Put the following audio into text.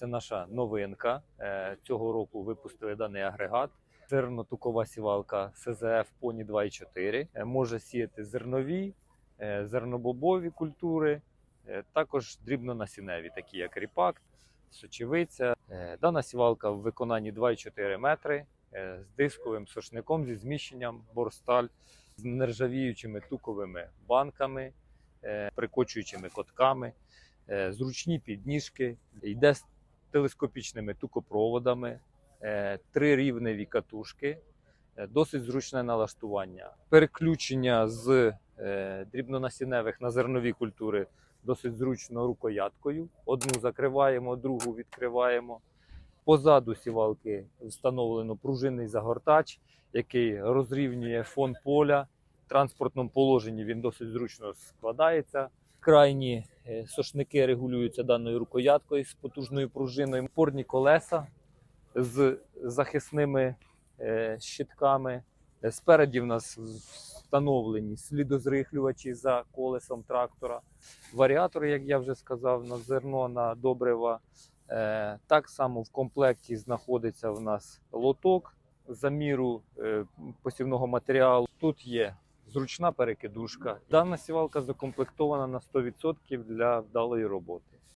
Це наша новинка. Е, Цього року випустили даний агрегат. Зернотукова сівалка СЗФ Поні 2.4. Е, Може сіяти зернові, е, зернобобові культури, також дрібнонасінневі, такі як ріпак, сочевиця. Дана сівалка в виконанні 2,4 метри з дисковим сошником зі зміщенням борсталь, з нержавіючими туковими банками, прикочуючими котками, зручні підніжки, йде телескопічними тукопроводами, е, три рівневі катушки, е, досить зручне налаштування. Переключення з е, дрібнонасінневих на зернові культури досить зручно рукояткою. Одну закриваємо, другу відкриваємо. Позаду сівалки встановлено пружинний загортач, який розрівнює фон поля. В транспортному положенні він досить зручно складається. Крайні сошники регулюються даною рукояткою з потужною пружиною. Опорні колеса з захисними е, щитками. Е, Спереді в нас встановлені слідозрихлювачі за колесом трактора. Варіатори, як я вже сказав, на зерно, на добрива. Е, Так само в комплекті знаходиться в нас лоток заміру е, посівного матеріалу. Тут є зручна перекидушка. Дана сівалка закомплектована на 100% для вдалої роботи.